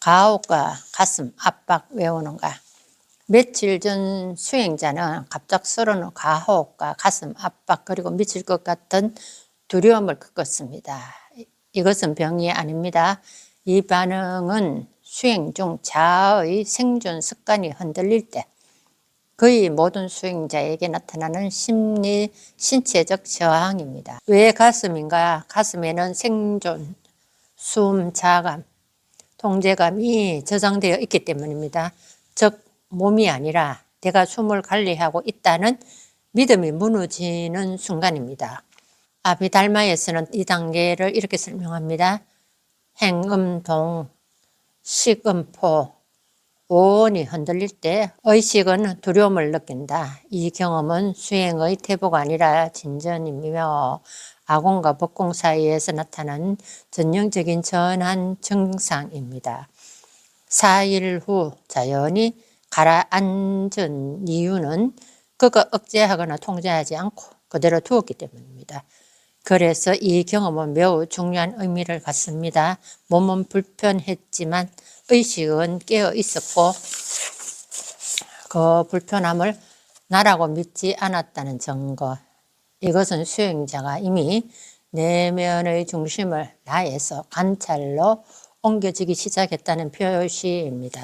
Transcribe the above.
가혹과 가슴 압박 외우는가. 며칠 전 수행자는 갑작스러운 가혹과 가슴 압박 그리고 미칠 것 같은 두려움을 겪었습니다. 이것은 병이 아닙니다. 이 반응은 수행 중 자아의 생존 습관이 흔들릴 때 거의 모든 수행자에게 나타나는 심리, 신체적 저항입니다. 왜 가슴인가? 가슴에는 생존, 숨, 자감, 통제감이 저장되어 있기 때문입니다. 즉, 몸이 아니라 내가 숨을 관리하고 있다는 믿음이 무너지는 순간입니다. 아비달마에서는 이 단계를 이렇게 설명합니다. 행음동, 식음포, 오온이 흔들릴 때 의식은 두려움을 느낀다. 이 경험은 수행의 태보가 아니라 진전이며 아공과 법공 사이에서 나타난 전형적인 전환 증상입니다. 4일 후 자연히 가라앉은 이유는 그가 억제하거나 통제하지 않고 그대로 두었기 때문입니다. 그래서 이 경험은 매우 중요한 의미를 갖습니다. 몸은 불편했지만 의식은 깨어 있었고 그 불편함을 나라고 믿지 않았다는 증거. 이것은 수행자가 이미 내면의 중심을 나에서 관찰로 옮겨지기 시작했다는 표시입니다.